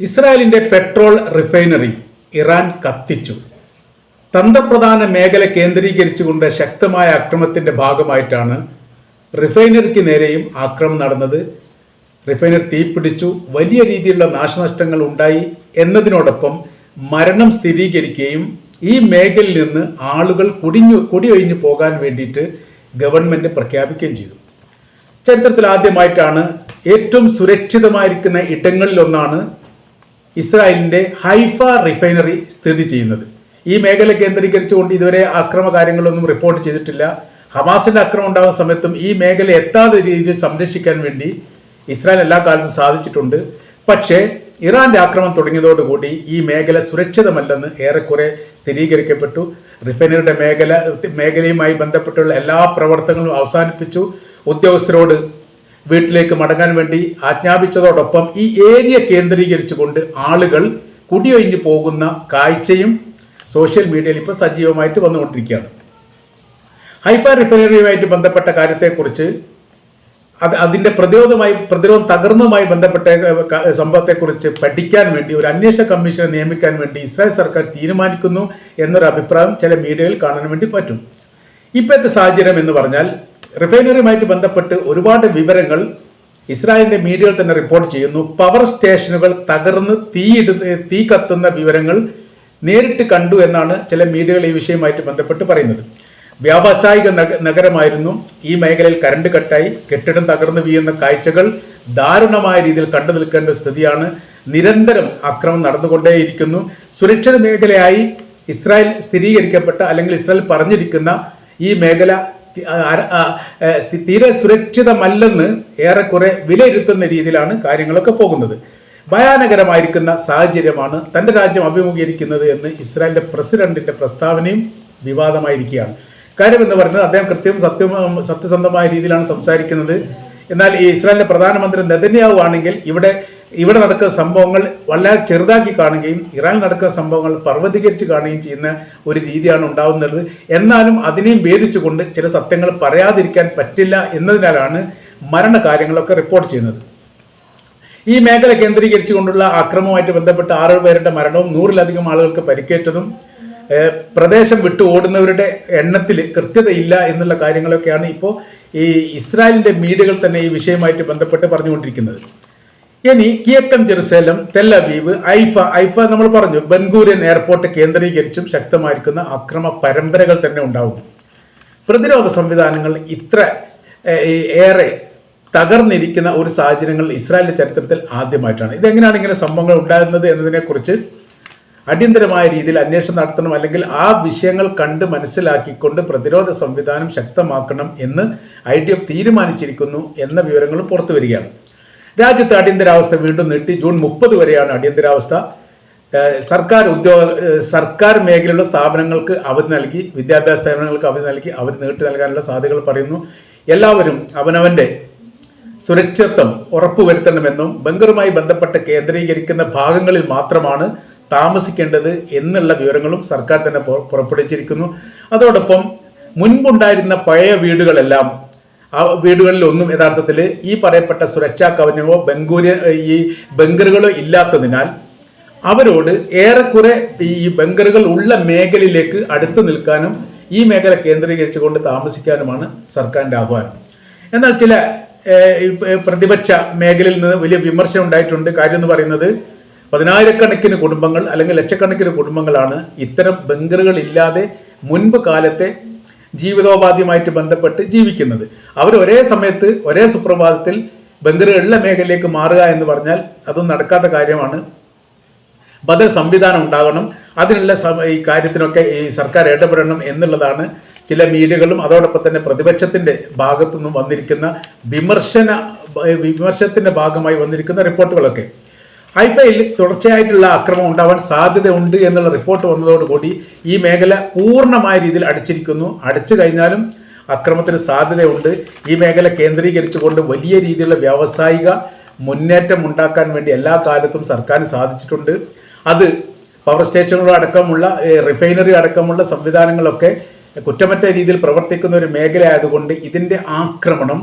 ഇസ്രായേലിന്റെ petrol refinery Iran കത്തിച്ചു. തന്ത്രപ്രധാന മേഖല കേന്ദ്രീകരിച്ചുകൊണ്ട് ശക്തമായ അക്രമത്തിന്റെ ഭാഗമായിട്ടാണ് റിഫൈനറിക്ക് നേരെയും ആക്രമം നടന്നത്. റിഫൈനറി തീപിടിച്ചു വലിയ രീതിയിലുള്ള നാശനഷ്ടങ്ങൾ ഉണ്ടായി എന്നതിനോടൊപ്പം മരണം സ്ഥിരീകരിക്കുകയും ഈ മേഖലയിൽ നിന്ന് ആളുകൾ കുടിഞ്ഞു കുടിയൊഴിഞ്ഞു പോകാൻ വേണ്ടിയിട്ട് ഗവൺമെന്റ് പ്രഖ്യാപിക്കുകയും ചെയ്തു. ചരിത്രത്തിൽ ആദ്യമായിട്ടാണ് ഏറ്റവും സുരക്ഷിതമായിരിക്കുന്ന ഇടങ്ങളിലൊന്നാണ് ഇസ്രായേലിന്റെ ഹൈഫ റിഫൈനറി സ്ഥിതി ചെയ്യുന്നത്. ഈ മേഖല കേന്ദ്രീകരിച്ചുകൊണ്ട് ഇതുവരെ അക്രമ കാര്യങ്ങളൊന്നും റിപ്പോർട്ട് ചെയ്തിട്ടില്ല. ഹമാസിന്റെ അക്രമം ഉണ്ടാകുന്ന സമയത്തും ഈ മേഖല എത്താത്ത രീതിയിൽ സംരക്ഷിക്കാൻ വേണ്ടി ഇസ്രായേൽ എല്ലാ കാലത്തും സാധിച്ചിട്ടുണ്ട്. പക്ഷേ ഇറാന്റെ ആക്രമണം തുടങ്ങിയതോടുകൂടി ഈ മേഖല സുരക്ഷിതമല്ലെന്ന് ഏറെക്കുറെ സ്ഥിരീകരിക്കപ്പെട്ടു. റിഫൈനറിയുടെ മേഖല മേഖലയുമായി ബന്ധപ്പെട്ടുള്ള എല്ലാ പ്രവർത്തനങ്ങളും അവസാനിപ്പിച്ചു. ഉദ്യോഗസ്ഥരോട് വീട്ടിലേക്ക് മടങ്ങാൻ വേണ്ടി ആജ്ഞാപിച്ചതോടൊപ്പം ഈ ഏരിയ കേന്ദ്രീകരിച്ചുകൊണ്ട് ആളുകൾ കുടിയൊഴിഞ്ഞു പോകുന്ന കാഴ്ചയും സോഷ്യൽ മീഡിയയിൽ ഇപ്പോൾ സജീവമായിട്ട് വന്നുകൊണ്ടിരിക്കുകയാണ്. ഹൈഫ റിഫൈനറിയുമായിട്ട് ബന്ധപ്പെട്ട കാര്യത്തെക്കുറിച്ച് അത് അതിന്റെ പ്രതിരോധമായി പ്രതിരോധം തകർന്നതുമായി ബന്ധപ്പെട്ട സംഭവത്തെക്കുറിച്ച് പഠിക്കാൻ വേണ്ടി ഒരു അന്വേഷണ കമ്മീഷനെ നിയമിക്കാൻ വേണ്ടി ഇസ്രായേൽ സർക്കാർ തീരുമാനിക്കുന്നു എന്നൊരു അഭിപ്രായം ചില മീഡിയകളിൽ കാണാൻ വേണ്ടി പറ്റും. ഇപ്പോഴത്തെ സാഹചര്യം എന്ന് പറഞ്ഞാൽ റിഫൈനറിയുമായിട്ട് ബന്ധപ്പെട്ട് ഒരുപാട് വിവരങ്ങൾ ഇസ്രായേലിന്റെ മീഡിയകൾ തന്നെ റിപ്പോർട്ട് ചെയ്യുന്നു. പവർ സ്റ്റേഷനുകൾ തകർന്ന് തീയിടുന്ന തീ കത്തുന്ന വിവരങ്ങൾ നേരിട്ട് കണ്ടു എന്നാണ് ചില മീഡിയകൾ ഈ വിഷയമായിട്ട് ബന്ധപ്പെട്ട് പറയുന്നത്. വ്യാവസായിക നഗ- നഗരമായിരുന്നു. ഈ മേഖലയിൽ കരണ്ട് കട്ടായി കെട്ടിടം തകർന്നു വീഴുന്ന കാഴ്ചകൾ ദാരുണമായ രീതിയിൽ കണ്ടു നിൽക്കേണ്ട സ്ഥിതിയാണ്. നിരന്തരം അക്രമം നടന്നുകൊണ്ടേയിരിക്കുന്നു. സുരക്ഷിത മേഖലയായി ഇസ്രായേൽ സ്ഥിരീകരിക്കപ്പെട്ട അല്ലെങ്കിൽ ഇസ്രായേൽ പറഞ്ഞിരിക്കുന്ന ഈ മേഖല തീരെ സുരക്ഷിതമല്ലെന്ന് ഏറെക്കുറെ വിലയിരുത്തുന്ന രീതിയിലാണ് കാര്യങ്ങളൊക്കെ പോകുന്നത്. ഭയാനകരമായിരിക്കുന്ന സാഹചര്യമാണ് തന്റെ രാജ്യം അഭിമുഖീകരിക്കുന്നത് എന്ന് ഇസ്രായേലിന്റെ പ്രസിഡന്റിന്റെ പ്രസ്താവനയും വിവാദമായിരിക്കുകയാണ്. കാര്യമെന്ന് പറയുന്നത് അദ്ദേഹം കൃത്യം സത്യം സത്യസന്ധമായ രീതിയിലാണ് സംസാരിക്കുന്നത്. എന്നാൽ ഈ ഇസ്രായേലിന്റെ പ്രധാനമന്ത്രി നെതന്യാവു ആണെങ്കിൽ ഇവിടെ ഇവിടെ നടക്കുന്ന സംഭവങ്ങൾ വളരെ ചെറുതാക്കി കാണുകയും ഇറാൻ നടക്കുന്ന സംഭവങ്ങൾ പർവതീകരിച്ച് കാണുകയും ചെയ്യുന്ന ഒരു രീതിയാണ് ഉണ്ടാവുന്നത്. എന്നാലും അതിനെയും ഭേദിച്ചുകൊണ്ട് ചില സത്യങ്ങൾ പറയാതിരിക്കാൻ പറ്റില്ല എന്നതിനാലാണ് മരണകാര്യങ്ങളൊക്കെ റിപ്പോർട്ട് ചെയ്യുന്നത്. ഈ മേഖല കേന്ദ്രീകരിച്ചുകൊണ്ടുള്ള അക്രമവുമായിട്ട് ബന്ധപ്പെട്ട ആറ് പേരുടെ മരണവും നൂറിലധികം ആളുകൾക്ക് പരിക്കേറ്റതും പ്രദേശം വിട്ടു ഓടുന്നവരുടെ എണ്ണത്തിൽ കൃത്യതയില്ല എന്നുള്ള കാര്യങ്ങളൊക്കെയാണ് ഇപ്പോൾ ഈ ഇസ്രായേലിന്റെ മീഡിയകൾ തന്നെ ഈ വിഷയമായിട്ട് ബന്ധപ്പെട്ട് പറഞ്ഞുകൊണ്ടിരിക്കുന്നത്. ഇനി കിഴക്കൻ ജെറുസലേം തെല്ലവീവ് ഐഫ ഐഫ നമ്മൾ പറഞ്ഞു ബൻഗൂരിയൻ എയർപോർട്ട് കേന്ദ്രീകരിച്ചും ശക്തമായിരിക്കുന്ന അക്രമ പരമ്പരകൾ തന്നെ ഉണ്ടാവും. പ്രതിരോധ സംവിധാനങ്ങൾ ഇത്ര ഏറെ തകർന്നിരിക്കുന്ന ഒരു സാഹചര്യങ്ങൾ ഇസ്രായേലിന്റെ ചരിത്രത്തിൽ ആദ്യമായിട്ടാണ്. ഇതെങ്ങനെയാണ് ഇങ്ങനെ സംഭവങ്ങൾ ഉണ്ടാകുന്നത് എന്നതിനെക്കുറിച്ച് അടിയന്തരമായ രീതിയിൽ അന്വേഷണം നടത്തണം അല്ലെങ്കിൽ ആ വിഷയങ്ങൾ കണ്ട് മനസ്സിലാക്കിക്കൊണ്ട് പ്രതിരോധ സംവിധാനം ശക്തമാക്കണം എന്ന് ഐ തീരുമാനിച്ചിരിക്കുന്നു എന്ന വിവരങ്ങൾ പുറത്തു വരികയാണ് രാജ്യത്ത് അടിയന്തരാവസ്ഥ വീണ്ടും നീട്ടി. ജൂൺ മുപ്പത് വരെയാണ് അടിയന്തരാവസ്ഥ. സർക്കാർ ഉദ്യോഗ സർക്കാർ മേഖലയിലുള്ള സ്ഥാപനങ്ങൾക്ക് അവധി നൽകി വിദ്യാഭ്യാസ സ്ഥാപനങ്ങൾക്ക് അവധി നൽകി അവധി നീട്ടി നൽകാനുള്ള സാധ്യതകൾ പറയുന്നു. എല്ലാവരും അവനവന്റെ സുരക്ഷിതത്വം ഉറപ്പുവരുത്തണമെന്നും ബങ്കറുമായി ബന്ധപ്പെട്ട് കേന്ദ്രീകരിക്കുന്ന ഭാഗങ്ങളിൽ മാത്രമാണ് താമസിക്കേണ്ടത് എന്നുള്ള വിവരങ്ങളും സർക്കാർ തന്നെ പുറ- പുറപ്പെടുവിച്ചിരിക്കുന്നു. അതോടൊപ്പം മുൻപുണ്ടായിരുന്ന പഴയ വീടുകളെല്ലാം ആ വീടുകളിലൊന്നും യഥാർത്ഥത്തിൽ ഈ പറയപ്പെട്ട സുരക്ഷാ കവചമോ ബംഗൂര് ഈ ബങ്കറുകളോ ഇല്ലാത്തതിനാൽ അവരോട് ഏറെക്കുറെ ഈ ബങ്കറുകൾ ഉള്ള മേഖലയിലേക്ക് അടുത്തു നിൽക്കാനും ഈ മേഖല കേന്ദ്രീകരിച്ചുകൊണ്ട് താമസിക്കാനുമാണ് സർക്കാരിന്റെ ആഹ്വാനം. എന്നാൽ ചില പ്രതിപക്ഷ മേഖലയിൽ നിന്ന് വലിയ വിമർശനം ഉണ്ടായിട്ടുണ്ട്. കാര്യം എന്ന് പറയുന്നത് പതിനായിരക്കണക്കിന് കുടുംബങ്ങൾ അല്ലെങ്കിൽ ലക്ഷക്കണക്കിന് കുടുംബങ്ങളാണ് ഇത്തരം ബങ്കറുകൾ ഇല്ലാതെ മുൻപ് കാലത്തെ ജീവിതോപാധിയുമായിട്ട് ബന്ധപ്പെട്ട് ജീവിക്കുന്നത്. അവർ ഒരേ സമയത്ത് ഒരേ സുപ്രഭാതത്തിൽ ബംഗറുകളിലെ മേഖലയിലേക്ക് മാറുക എന്ന് പറഞ്ഞാൽ അതൊന്നും നടക്കാത്ത കാര്യമാണ്. ബദൽ സംവിധാനം ഉണ്ടാകണം അതിനുള്ള ഈ കാര്യത്തിനൊക്കെ ഈ സർക്കാർ ഇടപെടണം എന്നുള്ളതാണ് ചില മീഡിയകളും അതോടൊപ്പം തന്നെ പ്രതിപക്ഷത്തിന്റെ ഭാഗത്തു നിന്നും വന്നിരിക്കുന്ന വിമർശന വിമർശത്തിന്റെ ഭാഗമായി വന്നിരിക്കുന്ന റിപ്പോർട്ടുകളൊക്കെ. ഹൈഫയിൽ തുടർച്ചയായിട്ടുള്ള അക്രമം ഉണ്ടാവാൻ സാധ്യതയുണ്ട് എന്നുള്ള റിപ്പോർട്ട് വന്നതോടുകൂടി ഈ മേഖല പൂർണമായ രീതിയിൽ അടിച്ചിരിക്കുന്നു. അടിച്ചു കഴിഞ്ഞാലും അക്രമത്തിന് സാധ്യതയുണ്ട്. ഈ മേഖല കേന്ദ്രീകരിച്ചുകൊണ്ട് വലിയ രീതിയിലുള്ള വ്യാവസായിക മുന്നേറ്റം ഉണ്ടാക്കാൻ വേണ്ടി എല്ലാ കാലത്തും സർക്കാരിന് സാധിച്ചിട്ടുണ്ട്. അത് പവർ സ്റ്റേഷനുകളും അടക്കമുള്ള റിഫൈനറി അടക്കമുള്ള സംവിധാനങ്ങളൊക്കെ കുറ്റമറ്റ രീതിയിൽ പ്രവർത്തിക്കുന്ന ഒരു മേഖല ആയതുകൊണ്ട് ഇതിന്റെ ആക്രമണം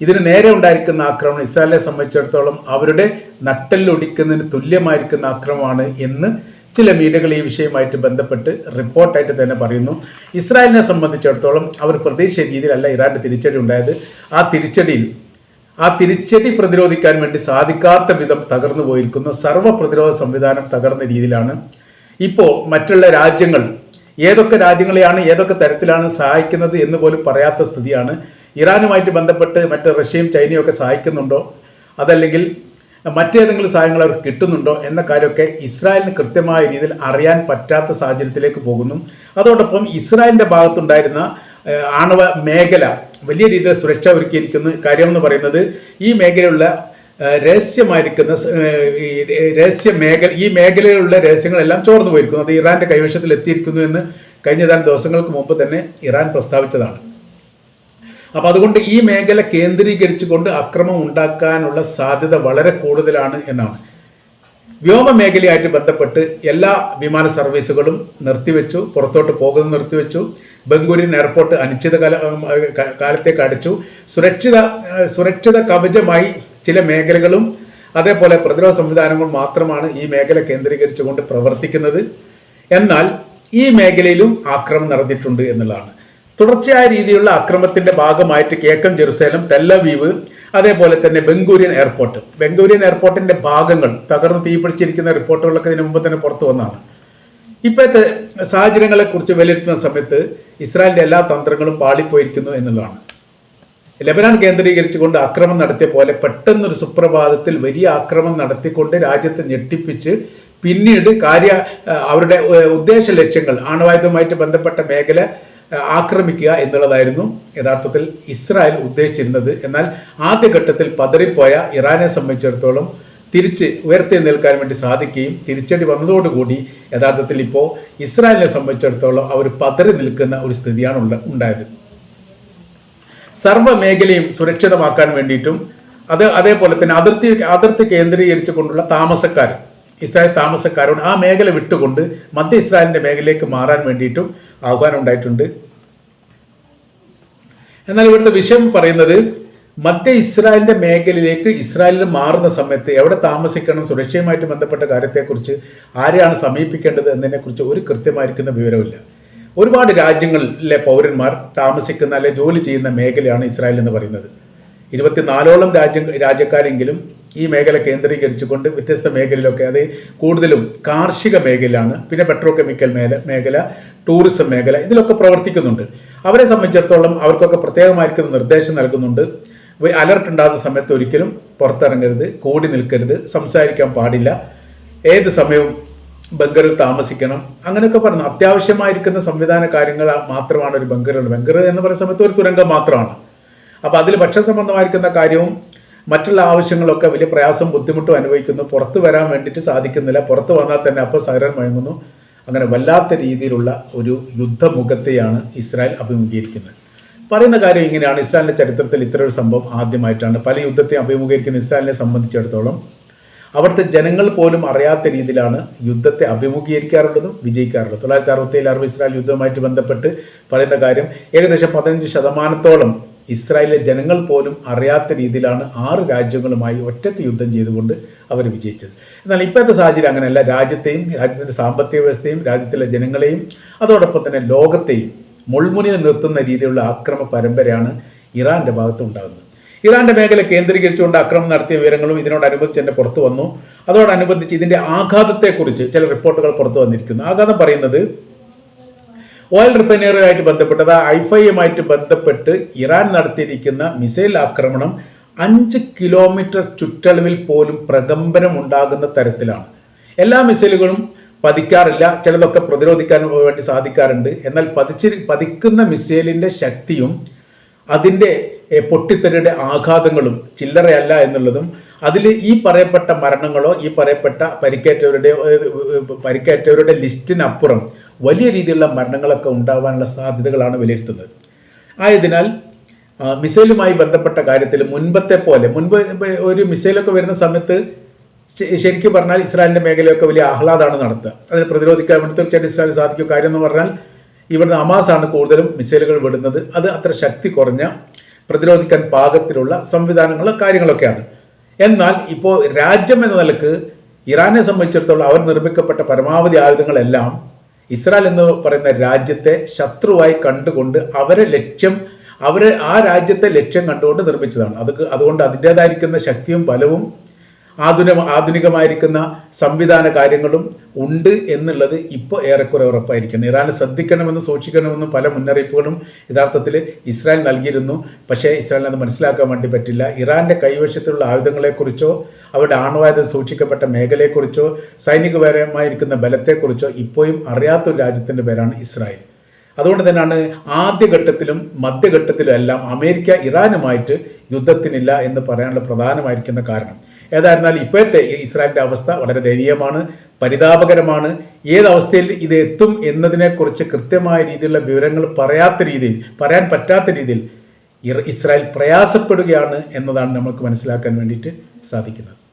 ഇതിന് നേരെ ഉണ്ടായിരിക്കുന്ന ആക്രമണം ഇസ്രായേലിനെ സംബന്ധിച്ചിടത്തോളം അവരുടെ നട്ടെല്ലൊടിക്കുന്നതിന് തുല്യമായിരിക്കുന്ന ആക്രമണമാണ് എന്ന് ചില മീഡിയകൾ ഈ വിഷയമായിട്ട് ബന്ധപ്പെട്ട് റിപ്പോർട്ടായിട്ട് തന്നെ പറയുന്നു. ഇസ്രായേലിനെ സംബന്ധിച്ചിടത്തോളം അവർ പ്രതീക്ഷ രീതിയിലല്ല ഇറാന്റെ തിരിച്ചടി ഉണ്ടായത്. ആ തിരിച്ചടിയിൽ ആ തിരിച്ചടി പ്രതിരോധിക്കാൻ വേണ്ടി സാധിക്കാത്ത വിധം തകർന്നു പോയിരിക്കുന്നു. സർവ പ്രതിരോധ സംവിധാനം തകർന്ന രീതിയിലാണ്. ഇപ്പോൾ മറ്റുള്ള രാജ്യങ്ങൾ ഏതൊക്കെ രാജ്യങ്ങളെയാണ് ഏതൊക്കെ തരത്തിലാണ് സഹായിക്കുന്നത് എന്ന് പോലും പറയാത്ത സ്ഥിതിയാണ് ഇറാനുമായിട്ട് ബന്ധപ്പെട്ട് മറ്റ് റഷ്യയും ചൈനയും ഒക്കെ സഹായിക്കുന്നുണ്ടോ? അതല്ലെങ്കിൽ മറ്റേതെങ്കിലും സഹായങ്ങൾ അവർക്ക് കിട്ടുന്നുണ്ടോ എന്ന കാര്യമൊക്കെ ഇസ്രായേലിന് കൃത്യമായ രീതിയിൽ അറിയാൻ പറ്റാത്ത സാഹചര്യത്തിലേക്ക് പോകുന്നു. അതോടൊപ്പം ഇസ്രായേലിന്റെ ഭാഗത്തുണ്ടായിരുന്ന ആണവ മേഖല വലിയ രീതിയിൽ സുരക്ഷ ഒരുക്കിയിരിക്കുന്ന. കാര്യമെന്ന് പറയുന്നത് ഈ മേഖലയിലുള്ള രഹസ്യമായിരിക്കുന്ന ഈ രഹസ്യ മേഖല ഈ മേഖലയിലുള്ള രഹസ്യങ്ങളെല്ലാം ചോർന്നു പോയിരിക്കുന്നു അത് ഇറാന്റെ കൈവശത്തിൽ എത്തിയിരിക്കുന്നു എന്ന് കഴിഞ്ഞ ഏതാനും ദിവസങ്ങൾക്ക് മുമ്പ് തന്നെ ഇറാൻ പ്രസ്താവിച്ചതാണ്. അപ്പൊ അതുകൊണ്ട് ഈ മേഖല കേന്ദ്രീകരിച്ചുകൊണ്ട് അക്രമം ഉണ്ടാക്കാനുള്ള സാധ്യത വളരെ കൂടുതലാണ് എന്നാണ്. വ്യോമ മേഖലയായിട്ട് ബന്ധപ്പെട്ട് എല്ലാ വിമാന സർവീസുകളും നിർത്തിവെച്ചു പുറത്തോട്ട് പോകുന്നത് നിർത്തിവെച്ചു. ബംഗൂരിൻ എയർപോർട്ട് അനിശ്ചിതകാല കാലത്തേക്ക് അടിച്ചു. സുരക്ഷിത സുരക്ഷിത കവചമായി ചില മേഖലകളും അതേപോലെ പ്രതിരോധ സംവിധാനങ്ങൾ മാത്രമാണ് ഈ മേഖല കേന്ദ്രീകരിച്ചുകൊണ്ട് പ്രവർത്തിക്കുന്നത്. എന്നാൽ ഈ മേഖലയിലും ആക്രമം നടന്നിട്ടുണ്ട് എന്നുള്ളതാണ്. തുടർച്ചയായ രീതിയിലുള്ള അക്രമത്തിന്റെ ഭാഗമായിട്ട് കേക്കൻ ജെറുസലേം തെല്ലവീവ് അതേപോലെ തന്നെ ബംഗൂരിയൻ എയർപോർട്ട്. ബംഗൂരിയൻ എയർപോർട്ടിന്റെ ഭാഗങ്ങൾ തകർന്ന് തീപിടിച്ചിരിക്കുന്ന റിപ്പോർട്ടുകളൊക്കെ ഇതിനു മുമ്പ് തന്നെ പുറത്തു വന്നതാണ്. ഇപ്പോഴത്തെ സാഹചര്യങ്ങളെ കുറിച്ച് വിലയിരുത്തുന്ന സമയത്ത് ഇസ്രായേലിന്റെ എല്ലാ തന്ത്രങ്ങളും പാളിപ്പോയിരിക്കുന്നു എന്നുള്ളതാണ്. ലബനാൻ കേന്ദ്രീകരിച്ചുകൊണ്ട് ആക്രമണം നടത്തിയ പോലെ പെട്ടെന്നൊരു സുപ്രഭാതത്തിൽ വലിയ ആക്രമണം നടത്തിക്കൊണ്ട് രാജ്യത്തെ ഞെട്ടിപ്പിച്ച് പിന്നീട് കാര്യ അവരുടെ ഉദ്ദേശ ലക്ഷ്യങ്ങൾ ആണവായുധവുമായിട്ട് ബന്ധപ്പെട്ട മേഖല ആക്രമിക്കുക എന്നുള്ളതായിരുന്നു യഥാർത്ഥത്തിൽ ഇസ്രായേൽ ഉദ്ദേശിച്ചിരുന്നത്. എന്നാൽ ആദ്യഘട്ടത്തിൽ പതറിപ്പോയ ഇറാനെ സംബന്ധിച്ചിടത്തോളം തിരിച്ച് ഉയർത്തി നിൽക്കാൻ വേണ്ടി സാധിക്കുകയും തിരിച്ചടി വന്നതോടുകൂടി യഥാർത്ഥത്തിൽ ഇപ്പോൾ ഇസ്രായേലിനെ സംബന്ധിച്ചിടത്തോളം അവർ പതറി നിൽക്കുന്ന ഒരു സ്ഥിതിയാണ് ഉണ്ടായത്. സർവ മേഖലയും സുരക്ഷിതമാക്കാൻ വേണ്ടിയിട്ടും അത് അതേപോലെ തന്നെ അതിർത്തി അതിർത്തി കേന്ദ്രീകരിച്ചു കൊണ്ടുള്ള താമസക്കാർ ഇസ്രായേൽ താമസക്കാരോട് ആ മേഖല വിട്ടുകൊണ്ട് മധ്യ ഇസ്രായേലിന്റെ മേഖലയിലേക്ക് മാറാൻ വേണ്ടിയിട്ടും ആഹ്വാനം ഉണ്ടായിട്ടുണ്ട്. എന്നാൽ ഇവിടുത്തെ വിഷയം പറയുന്നത് മധ്യ ഇസ്രായേലിന്റെ മേഖലയിലേക്ക് ഇസ്രായേലിൽ മാറുന്ന സമയത്ത് എവിടെ താമസിക്കണം സുരക്ഷയുമായിട്ട് ബന്ധപ്പെട്ട കാര്യത്തെക്കുറിച്ച് ആരെയാണ് സമീപിക്കേണ്ടത് എന്നതിനെക്കുറിച്ച് ഒരു കൃത്യമായിരിക്കുന്ന വിവരമില്ല ഒരുപാട് രാജ്യങ്ങളിലെ പൗരന്മാർ താമസിക്കുന്ന അല്ലെ ജോലി ചെയ്യുന്ന മേഖലയാണ് ഇസ്രായേൽ എന്ന് പറയുന്നത്. ഇരുപത്തിനാലോളം രാജ്യ രാജ്യക്കാരെങ്കിലും ഈ മേഖല കേന്ദ്രീകരിച്ചുകൊണ്ട് വ്യത്യസ്ത മേഖലയിലൊക്കെ അത് കൂടുതലും കാർഷിക മേഖലയാണ് പിന്നെ പെട്രോ കെമിക്കൽ മേഖല മേഖല ടൂറിസം മേഖല ഇതിലൊക്കെ പ്രവർത്തിക്കുന്നുണ്ട്. അവരെ സംബന്ധിച്ചിടത്തോളം അവർക്കൊക്കെ പ്രത്യേകമായിരിക്കുന്ന നിർദ്ദേശം നൽകുന്നുണ്ട്. അലർട്ട് ഉണ്ടാകുന്ന സമയത്ത് ഒരിക്കലും പുറത്തിറങ്ങരുത് കൂടി നിൽക്കരുത് സംസാരിക്കാൻ പാടില്ല. ഏത് സമയവും ബങ്കറിൽ താമസിക്കണം. അങ്ങനെയൊക്കെ പറഞ്ഞു അത്യാവശ്യമായിരിക്കുന്ന സംവിധാന കാര്യങ്ങൾ മാത്രമാണ് ഒരു ബങ്കറിൽ ബങ്കർ എന്ന് പറയുന്ന സമയത്ത് ഒരു തുരങ്കം മാത്രമാണ്. അപ്പോൾ അതിൽ ഭക്ഷ്യസംബന്ധമായിരിക്കുന്ന കാര്യവും മറ്റുള്ള ആവശ്യങ്ങളൊക്കെ വലിയ പ്രയാസം ബുദ്ധിമുട്ടും അനുഭവിക്കുന്നു. പുറത്ത് വരാൻ വേണ്ടിയിട്ട് സാധിക്കുന്നില്ല. പുറത്ത് വന്നാൽ തന്നെ അപ്പോൾ സൈറൻ വഴങ്ങുന്നു അങ്ങനെ വല്ലാത്ത രീതിയിലുള്ള ഒരു യുദ്ധമുഖത്തെയാണ് ഇസ്രായേൽ അഭിമുഖീകരിക്കുന്നത്. പറയുന്ന കാര്യം ഇങ്ങനെയാണ്. ഇസ്രായേലിന്റെ ചരിത്രത്തിൽ ഇത്തരം ഒരു സംഭവം ആദ്യമായിട്ടാണ്. പല യുദ്ധത്തെ അഭിമുഖീകരിക്കുന്ന ഇസ്രായേലിനെ സംബന്ധിച്ചിടത്തോളം അവിടുത്തെ ജനങ്ങൾ പോലും അറിയാത്ത രീതിയിലാണ് യുദ്ധത്തെ അഭിമുഖീകരിക്കാറുള്ളതും വിജയിക്കാറുള്ളതും. തൊള്ളായിരത്തി അറുപത്തി ഏഴ് അറബ് ഇസ്രായേൽ യുദ്ധവുമായിട്ട് ബന്ധപ്പെട്ട് പറയുന്ന കാര്യം ഏകദേശം പതിനഞ്ച് ശതമാനത്തോളം ഇസ്രായേലിലെ ജനങ്ങൾ പോലും അറിയാത്ത രീതിയിലാണ് ആറ് രാജ്യങ്ങളുമായി ഒറ്റയ്ക്ക് യുദ്ധം ചെയ്തുകൊണ്ട് അവർ വിജയിച്ചത്. എന്നാൽ ഇപ്പോഴത്തെ സാഹചര്യം അങ്ങനെയല്ല. രാജ്യത്തെയും രാജ്യത്തിന്റെ സാമ്പത്തിക വ്യവസ്ഥയും രാജ്യത്തിലെ ജനങ്ങളെയും അതോടൊപ്പം തന്നെ ലോകത്തെയും മുൾമുനിൽ നിർത്തുന്ന രീതിയിലുള്ള ആക്രമ പരമ്പരയാണ് ഇറാന്റെ ഭാഗത്ത് ഉണ്ടാകുന്നത്. ഇറാന്റെ മേഖല കേന്ദ്രീകരിച്ചുകൊണ്ട് ആക്രമണം നടത്തിയ വിവരങ്ങളും ഇതിനോടനുബന്ധിച്ച് തന്നെ പുറത്തു വന്നു. അതോടനുബന്ധിച്ച് ഇതിന്റെ ആഘാതത്തെക്കുറിച്ച് ചില റിപ്പോർട്ടുകൾ പുറത്തു വന്നിരിക്കുന്നു. ആഘാതം പറയുന്നത് ഓയിൽ റിഫൈനറിയുമായിട്ട് ബന്ധപ്പെട്ട് അതായത് ഐഫൈയുമായിട്ട് ബന്ധപ്പെട്ട് ഇറാൻ നടത്തിയിരിക്കുന്ന മിസൈൽ ആക്രമണം അഞ്ച് കിലോമീറ്റർ ചുറ്റളവിൽ പോലും പ്രകമ്പനം ഉണ്ടാകുന്ന തരത്തിലാണ്. എല്ലാ മിസൈലുകളും പതിക്കാറില്ല ചിലതൊക്കെ പ്രതിരോധിക്കാൻ വേണ്ടി സാധിക്കാറുണ്ട്. എന്നാൽ പതിച്ചി പതിക്കുന്ന മിസൈലിന്റെ ശക്തിയും അതിന്റെ പൊട്ടിത്തെറിയുടെ ആഘാതങ്ങളും ചില്ലറയല്ല എന്നുള്ളതും അതിൽ ഈ പറയപ്പെട്ട മരണങ്ങളോ ഈ പറയപ്പെട്ട പരിക്കേറ്റവരുടെ പരിക്കേറ്റവരുടെ ലിസ്റ്റിനപ്പുറം വലിയ രീതിയിലുള്ള മരണങ്ങളൊക്കെ ഉണ്ടാവാനുള്ള സാധ്യതകളാണ് വിലയിരുത്തുന്നത്. ആയതിനാൽ മിസൈലുമായി ബന്ധപ്പെട്ട കാര്യത്തിൽ മുൻപത്തെ പോലെ മുൻപ് ഒരു മിസൈലൊക്കെ വരുന്ന സമയത്ത് ശരിക്കും പറഞ്ഞാൽ ഇസ്രായേലിന്റെ മേഖലയൊക്കെ വലിയ ആഹ്ലാദമാണ് നടത്തുക. അതിനെ പ്രതിരോധിക്കാൻ വേണ്ടി തീർച്ചയായിട്ടും ഇസ്രായേൽ സാധിക്കും. കാര്യം എന്ന് പറഞ്ഞാൽ ഇവിടുന്ന് അമാസാണ് കൂടുതലും മിസൈലുകൾ വിടുന്നത്. അത് അത്ര ശക്തി കുറഞ്ഞ പ്രതിരോധിക്കാൻ പാകത്തിലുള്ള സംവിധാനങ്ങളും കാര്യങ്ങളൊക്കെയാണ്. എന്നാൽ ഇപ്പോൾ രാജ്യം എന്ന നിലയ്ക്ക് ഇറാനെ സംബന്ധിച്ചിടത്തോളം അവർ നിർമ്മിക്കപ്പെട്ട പരമാവധി ആയുധങ്ങളെല്ലാം ഇസ്രായേൽ എന്ന് പറയുന്ന രാജ്യത്തെ ശത്രുവായി കണ്ടുകൊണ്ട് അവരെ ലക്ഷ്യം അവരെ ആ രാജ്യത്തെ ലക്ഷ്യം കണ്ടുകൊണ്ട് നിർമ്മിച്ചതാണ്. അത് അതുകൊണ്ട് അതിന്റെതായിരിക്കുന്ന ശക്തിയും ബലവും ആധുന ആധുനികമായിരിക്കുന്ന സംവിധാന കാര്യങ്ങളും ഉണ്ട് എന്നുള്ളത് ഇപ്പോൾ ഏറെക്കുറെ ഉറപ്പായിരിക്കുന്നു. ഇറാനെ ശ്രദ്ധിക്കണമെന്ന് സൂക്ഷിക്കണമെന്നും പല മുന്നറിയിപ്പുകളും യഥാർത്ഥത്തിൽ ഇസ്രായേൽ നൽകിയിരുന്നു. പക്ഷേ ഇസ്രായേലിന് അത് മനസ്സിലാക്കാൻ വേണ്ടി പറ്റില്ല. ഇറാന്റെ കൈവശത്തിലുള്ള ആയുധങ്ങളെക്കുറിച്ചോ അവരുടെ ആണവായുധം സൂക്ഷിക്കപ്പെട്ട മേഖലയെക്കുറിച്ചോ സൈനികപരമായിരിക്കുന്ന ബലത്തെക്കുറിച്ചോ ഇപ്പോഴും അറിയാത്തൊരു രാജ്യത്തിന്റെ പേരാണ് ഇസ്രായേൽ. അതുകൊണ്ട് തന്നെയാണ് ആദ്യഘട്ടത്തിലും മധ്യഘട്ടത്തിലും എല്ലാം അമേരിക്ക ഇറാനുമായിട്ട് യുദ്ധത്തിനില്ല എന്ന് പറയാനുള്ള പ്രധാനമായിരിക്കുന്ന കാരണം. ഏതായിരുന്നാലും ഇപ്പോഴത്തെ ഇസ്രായേലിന്റെ അവസ്ഥ വളരെ ദയനീയമാണ് പരിതാപകരമാണ്. ഏതവസ്ഥയിൽ ഇത് എത്തും എന്നതിനെക്കുറിച്ച് കൃത്യമായ രീതിയിലുള്ള വിവരങ്ങൾ പറയാത്ത രീതിയിൽ പറയാൻ പറ്റാത്ത രീതിയിൽ ഇസ്രായേൽ പ്രയാസപ്പെടുകയാണ് എന്നതാണ് നമുക്ക് മനസ്സിലാക്കാൻ വേണ്ടിയിട്ട് സാധിക്കുന്നത്.